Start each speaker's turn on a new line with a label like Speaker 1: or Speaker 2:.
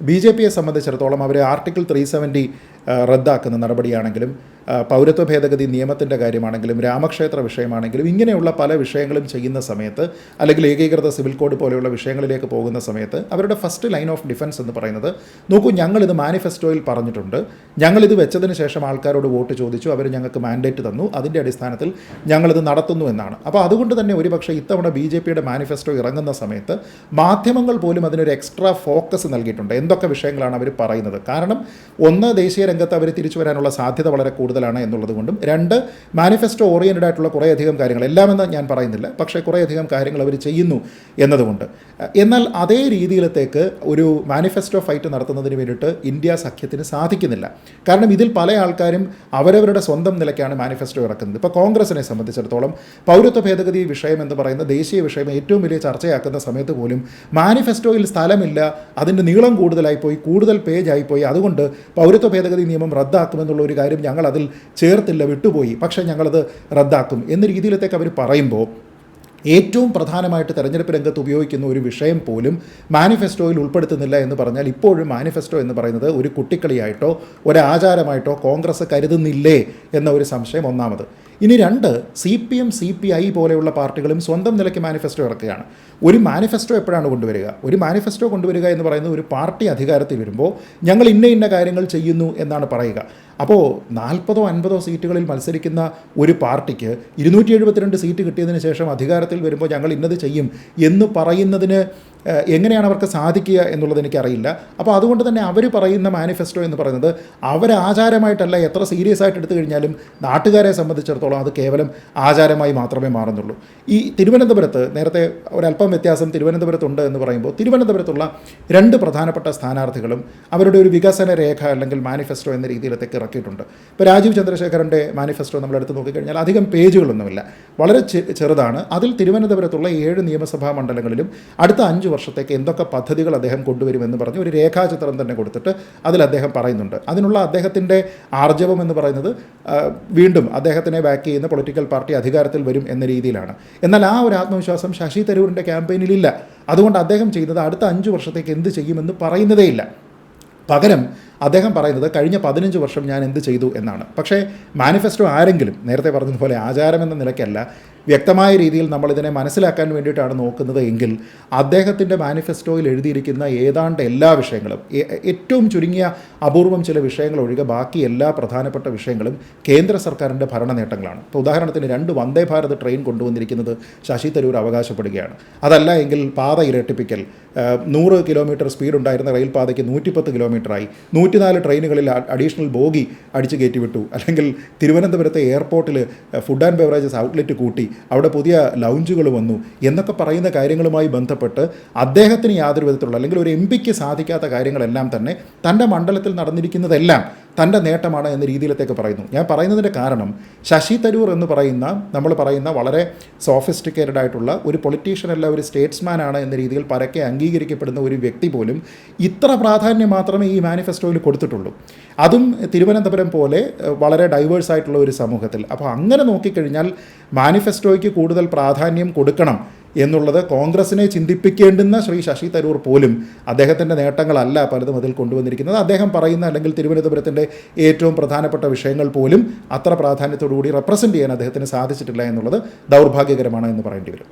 Speaker 1: B J പിയെ സംബന്ധിച്ചിടത്തോളം അവർ ആർട്ടിക്കിൾ ത്രീ സെവന്റി റദ്ദാക്കുന്ന നടപടിയാണെങ്കിലും പൗരത്വ ഭേദഗതി നിയമത്തിന്റെ കാര്യമാണെങ്കിലും രാമക്ഷേത്ര വിഷയമാണെങ്കിലും ഇങ്ങനെയുള്ള പല വിഷയങ്ങളും ചെയ്യുന്ന സമയത്ത് അല്ലെങ്കിൽ ഏകീകൃത സിവിൽ കോഡ് പോലെയുള്ള വിഷയങ്ങളിലേക്ക് പോകുന്ന സമയത്ത് അവരുടെ ഫസ്റ്റ് ലൈൻ ഓഫ് ഡിഫൻസ് എന്ന് പറയുന്നത് നോക്കൂ ഞങ്ങളിത് മാനിഫെസ്റ്റോയിൽ പറഞ്ഞിട്ടുണ്ട്. ഞങ്ങളിത് വെച്ചതിന് ശേഷം ആൾക്കാരോട് വോട്ട് ചോദിച്ചു അവർ ഞങ്ങൾക്ക് മാൻഡേറ്റ് തന്നു. അതിന്റെ അടിസ്ഥാനത്തിൽ ഞങ്ങളിത് നടത്തുന്നു എന്നാണ്. അപ്പോൾ അതുകൊണ്ട് തന്നെ ഒരുപക്ഷെ ഇത്തവണ ബി ജെ പിയുടെ മാനിഫെസ്റ്റോ ഇറങ്ങുന്ന സമയത്ത് മാധ്യമങ്ങൾ പോലും അതിനൊരു എക്സ്ട്രാ ഫോക്കസ് നൽകിയിട്ടുണ്ട്. എന്തൊക്കെ വിഷയങ്ങളാണ് അവർ പറയുന്നത്? കാരണം ഒന്ന് ദേശീയ രംഗത്ത് അവർ തിരിച്ചു വരാനുള്ള സാധ്യത വളരെ കൂടുതലാണ് എന്നുള്ളത് കൊണ്ടും രണ്ട് മാനിഫെസ്റ്റോ ഓറിയന്റഡ് ആയിട്ടുള്ള കുറേയധികം കാര്യങ്ങൾ എല്ലാമെന്ന് ഞാൻ പറയുന്നില്ല പക്ഷേ കുറേയധികം കാര്യങ്ങൾ അവർ ചെയ്യുന്നു എന്നതുകൊണ്ട് എന്നാൽ അതേ രീതിയിലത്തേക്ക് ഒരു മാനിഫെസ്റ്റോ ഫൈറ്റ് നടത്തുന്നതിന് വേണ്ടിയിട്ട് ഇന്ത്യ സഖ്യത്തിന് സാധിക്കുന്നില്ല. കാരണം ഇതിൽ പല ആൾക്കാരും അവരവരുടെ സ്വന്തം നിലയ്ക്കാണ് മാനിഫെസ്റ്റോ ഇറക്കുന്നത്. ഇപ്പോൾ കോൺഗ്രസിനെ സംബന്ധിച്ചിടത്തോളം പൗരത്വ ഭേദഗതി വിഷയം എന്ന് പറയുന്ന ദേശീയ വിഷയം ഏറ്റവും വലിയ ചർച്ചയാക്കുന്ന സമയത്ത് പോലും മാനിഫെസ്റ്റോയിൽ സ്ഥലമില്ല അതിന്റെ നീളം കൂടുതലായിപ്പോയി കൂടുതൽ പേജായിപ്പോയി അതുകൊണ്ട് പൗരത്വ ഭേദഗതി നിയമം റദ്ദാക്കുമെന്നുള്ള ഒരു കാര്യം ഞങ്ങൾ അതിൽ ചേർത്തില്ല വിട്ടുപോയി. പക്ഷേ ഞങ്ങളത് റദ്ദാക്കും എന്ന രീതിയിലത്തേക്ക് അവർ പറയുമ്പോൾ ഏറ്റവും പ്രധാനമായിട്ട് തെരഞ്ഞെടുപ്പ് രംഗത്ത് ഉപയോഗിക്കുന്ന ഒരു വിഷയം പോലും മാനിഫെസ്റ്റോയിൽ ഉൾപ്പെടുത്തുന്നില്ല എന്ന് പറഞ്ഞാൽ ഇപ്പോഴും മാനിഫെസ്റ്റോ എന്ന് പറയുന്നത് ഒരു കുട്ടിക്കളിയായിട്ടോ ഒരാചാരമായിട്ടോ കോൺഗ്രസ് കരുതുന്നില്ലേ എന്ന ഒരു സംശയം ഒന്നാമത്. ഇനി രണ്ട് C P M C P I പോലെയുള്ള പാർട്ടികളും സ്വന്തം നിലയ്ക്ക് മാനിഫെസ്റ്റോ ഇറക്കുകയാണ്. ഒരു മാനിഫെസ്റ്റോ എപ്പോഴാണ് കൊണ്ടുവരിക? ഒരു മാനിഫെസ്റ്റോ കൊണ്ടുവരിക എന്ന് പറയുന്നത് ഒരു പാർട്ടി അധികാരത്തിൽ വരുമ്പോൾ ഞങ്ങൾ ഇന്ന ഇന്ന കാര്യങ്ങൾ ചെയ്യുന്നു എന്നാണ് പറയുക. അപ്പോൾ നാൽപ്പതോ അൻപതോ സീറ്റുകളിൽ മത്സരിക്കുന്ന ഒരു പാർട്ടിക്ക് ഇരുന്നൂറ്റി എഴുപത്തിരണ്ട് സീറ്റ് കിട്ടിയതിന് ശേഷം അധികാരത്തിൽ വരുമ്പോൾ ഞങ്ങൾ ഇന്നത് ചെയ്യും എന്ന് പറയുന്നതിന് എങ്ങനെയാണ് അവർക്ക് സാധിക്കുക എന്നുള്ളത് എനിക്കറിയില്ല. അപ്പോൾ അതുകൊണ്ട് തന്നെ അവർ പറയുന്ന മാനിഫെസ്റ്റോ എന്ന് പറയുന്നത് അവരാചാരമായിട്ടല്ല എത്ര സീരിയസ് ആയിട്ട് എടുത്തു കഴിഞ്ഞാലും നാട്ടുകാരെ സംബന്ധിച്ചിടത്തോളം അത് കേവലം ആചാരമായി മാത്രമേ മാറുന്നുള്ളൂ. ഈ തിരുവനന്തപുരത്ത് നേരത്തെ ഒരല്പം വ്യത്യാസം തിരുവനന്തപുരത്തുണ്ട് എന്ന് പറയുമ്പോൾ തിരുവനന്തപുരത്തുള്ള രണ്ട് പ്രധാനപ്പെട്ട സ്ഥാനാർത്ഥികളും അവരുടെ ഒരു വികസന രേഖ അല്ലെങ്കിൽ മാനിഫെസ്റ്റോ എന്ന രീതിയിലത്തേക്ക് ഇറക്കിയിട്ടുണ്ട്. ഇപ്പോൾ രാജീവ് ചന്ദ്രശേഖരന്റെ മാനിഫെസ്റ്റോ നമ്മൾ എടുത്ത് നോക്കിക്കഴിഞ്ഞാൽ അധികം പേജുകളൊന്നുമില്ല. വളരെ ചെറുതാണ്. അതിൽ തിരുവനന്തപുരത്തുള്ള ഏഴ് നിയമസഭാ മണ്ഡലങ്ങളിലും അടുത്ത അഞ്ച് വർഷത്തേക്ക് എന്തൊക്കെ പദ്ധതികൾ അദ്ദേഹം കൊണ്ടുവരുമെന്ന് പറഞ്ഞ് ഒരു രേഖാചിത്രം തന്നെ കൊടുത്തിട്ട് അതിൽ അദ്ദേഹം പറയുന്നുണ്ട്. അതിനുള്ള അദ്ദേഹത്തിന്റെ ആർജവം എന്ന് പറയുന്നത് വീണ്ടും അദ്ദേഹത്തിനെ ബാക്ക് ചെയ്യുന്ന പൊളിറ്റിക്കൽ പാർട്ടി അധികാരത്തിൽ വരും എന്ന രീതിയിലാണ്. എന്നാൽ ആ ഒരു ആത്മവിശ്വാസം ശശി തരൂരിന്റെ ക്യാമ്പയിനിലില്ല അതുകൊണ്ട് അദ്ദേഹം ചെയ്യുന്നത് അടുത്ത അഞ്ച് വർഷത്തേക്ക് എന്ത് ചെയ്യുമെന്ന് പറയുന്നതേയില്ല. പകരം അദ്ദേഹം പറയുന്നത് കഴിഞ്ഞ പതിനഞ്ച് വർഷം ഞാൻ എന്ത് ചെയ്തു എന്നാണ്. പക്ഷേ മാനിഫെസ്റ്റോ ആരെങ്കിലും നേരത്തെ പറഞ്ഞതുപോലെ ആചാരം എന്ന നിലയ്ക്കല്ല വ്യക്തമായ രീതിയിൽ നമ്മളിതിനെ മനസ്സിലാക്കാൻ വേണ്ടിയിട്ടാണ് നോക്കുന്നത് എങ്കിൽ അദ്ദേഹത്തിന്റെ മാനിഫെസ്റ്റോയിൽ എഴുതിയിരിക്കുന്ന ഏതാണ്ട് എല്ലാ വിഷയങ്ങളും ഏറ്റവും ചുരുങ്ങിയ അപൂർവം ചില വിഷയങ്ങൾ ഒഴികെ ബാക്കി എല്ലാ പ്രധാനപ്പെട്ട വിഷയങ്ങളും കേന്ദ്ര സർക്കാരിന്റെ ഭരണ നേട്ടങ്ങളാണ് ഇപ്പോൾ ഉദാഹരണത്തിന് രണ്ട് വന്ദേ ഭാരത് ട്രെയിൻ കൊണ്ടുവന്നിരിക്കുന്നത് ശശി തരൂർ അവകാശപ്പെടുകയാണ്. അതല്ല എങ്കിൽ പാത ഇരട്ടിപ്പിക്കൽ നൂറ് കിലോമീറ്റർ സ്പീഡ് ഉണ്ടായിരുന്ന റെയിൽ പാതയ്ക്ക് നൂറ്റിപ്പത്ത് കിലോമീറ്ററായി. നൂറ്റിനാല് ട്രെയിനുകളിൽ അഡീഷണൽ ബോഗി അടിച്ചു കയറ്റി വിട്ടു അല്ലെങ്കിൽ തിരുവനന്തപുരത്തെ എയർപോർട്ടിൽ ഫുഡ് ആൻഡ് ബെവറേജസ് ഔട്ട്ലെറ്റ് കൂട്ടി അവിടെ പുതിയ ലൗഞ്ചുകൾ വന്നു. എന്നൊക്കെ പറയുന്ന കാര്യങ്ങളുമായി ബന്ധപ്പെട്ട് അദ്ദേഹത്തിന് യാതൊരു വിധത്തിലുള്ള അല്ലെങ്കിൽ ഒരു എം പിക്ക് സാധിക്കാത്ത കാര്യങ്ങളെല്ലാം തന്നെ തന്റെ മണ്ഡലത്തിൽ നടന്നിരിക്കുന്നതെല്ലാം തന്റെ നേട്ടമാണ് എന്ന രീതിയിലത്തേക്ക് പറയുന്നു. ഞാൻ പറയുന്നതിന്റെ കാരണം ശശി തരൂർ എന്ന് പറയുന്ന നമ്മൾ പറയുന്ന വളരെ സോഫിസ്റ്റിക്കേറ്റഡ് ആയിട്ടുള്ള ഒരു പൊളിറ്റീഷ്യൻ അല്ല ഒരു സ്റ്റേറ്റ്സ്മാൻ ആണ് എന്ന രീതിയിൽ പരക്കെ അംഗീകരിക്കപ്പെടുന്ന ഒരു വ്യക്തി പോലും ഇത്ര പ്രാധാന്യം മാത്രമേ ഈ മാനിഫെസ്റ്റോയിൽ കൊടുത്തിട്ടുള്ളൂ. അതും തിരുവനന്തപുരം പോലെ വളരെ ഡൈവേഴ്സ് ആയിട്ടുള്ള ഒരു സമൂഹത്തിൽ. അപ്പോൾ അങ്ങനെ നോക്കിക്കഴിഞ്ഞാൽ മാനിഫെസ്റ്റോയ്ക്ക് കൂടുതൽ പ്രാധാന്യം കൊടുക്കണം എന്നുള്ളത് കോൺഗ്രസിനെ ചിന്തിപ്പിക്കേണ്ടുന്ന ശ്രീ ശശി തരൂർ പോലും അദ്ദേഹത്തിന്റെ നേട്ടങ്ങളല്ല പലതും അതിൽ കൊണ്ടുവന്നിരിക്കുന്നത്. അദ്ദേഹം പറയുന്ന അല്ലെങ്കിൽ തിരുവനന്തപുരത്തിന്റെ ഏറ്റവും പ്രധാനപ്പെട്ട വിഷയങ്ങൾ പോലും അത്ര പ്രാധാന്യത്തോടു കൂടി റെപ്രസെന്റ് ചെയ്യാൻ അദ്ദേഹത്തിന് സാധിച്ചിട്ടില്ല എന്നുള്ളത് ദൗർഭാഗ്യകരമാണ് എന്ന് പറയേണ്ടി വരും.